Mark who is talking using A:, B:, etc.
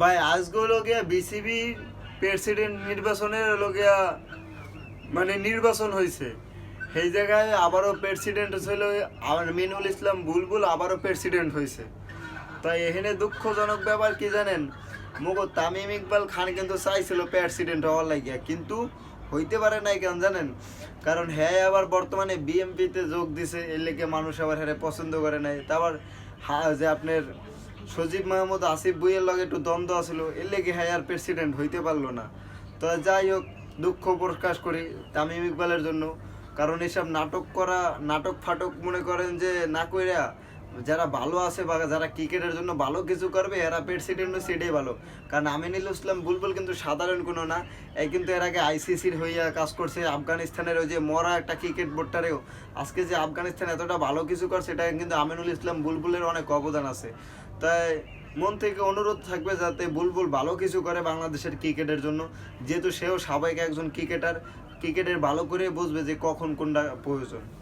A: ভাই, আজকে গিয়া বিসিবি প্রেসিডেন্ট নির্বাচনের হলো গিয়া মানে নির্বাচন হয়েছে সেই জায়গায় আবারও প্রেসিডেন্ট ছিল আমার মিনুল ইসলাম বুলবুল আবারও প্রেসিডেন্ট হয়েছে তাই এখানে দুঃখজনক ব্যাপার কি জানেন? মগো তামিম ইকবাল খান কিন্তু চাইছিল প্রেসিডেন্ট হওয়ার লাগিয়া, কিন্তু হইতে পারে নাই কেন জানেন? কারণ হ্যাঁ আবার বর্তমানে বিএমপিতে যোগ দিছে, এর লেগে মানুষ আবার হ্যাঁ পছন্দ করে নাই। তারপর হা, যে আপনার সজীব মাহমুদ, আসিফ বইয়ের লগে একটু দ্বন্দ্ব আছিল, এর লেগে হ্যাঁ আর প্রেসিডেন্ট হইতে পারল না। তো যাই হোক, দুঃখ প্রকাশ করি তামিম ইকবালের জন্য। কারণ এসব নাটক করা, নাটক ফাটক মনে করেন যে না কইরা যারা ভালো আছে বা যারা ক্রিকেটের জন্য ভালো কিছু করবে, এরা প্রেসিডেন্ট সেটাই ভালো। কারণ আমিনুল ইসলাম বুলবুল কিন্তু সাধারণ কোনো না। এই কিন্তু এর আগে আইসিসির হইয়া কাজ করছে। আফগানিস্তানের ওই যে মরা একটা ক্রিকেট বোর্ডটারেও। আজকে যে আফগানিস্তান এতটা ভালো কিছু করছে, এটা কিন্তু আমিনুল ইসলাম বুলবুলের অনেক অবদান আছে। তাই মন থেকে অনুরোধ থাকবে যাতে বুলবুল ভালো কিছু করে বাংলাদেশের ক্রিকেটের জন্য। যেহেতু সেও স্বাভাবিক একজন ক্রিকেটার, ক্রিকেটের ভালো করে বুঝবে যে কখন কোনটা প্রয়োজন।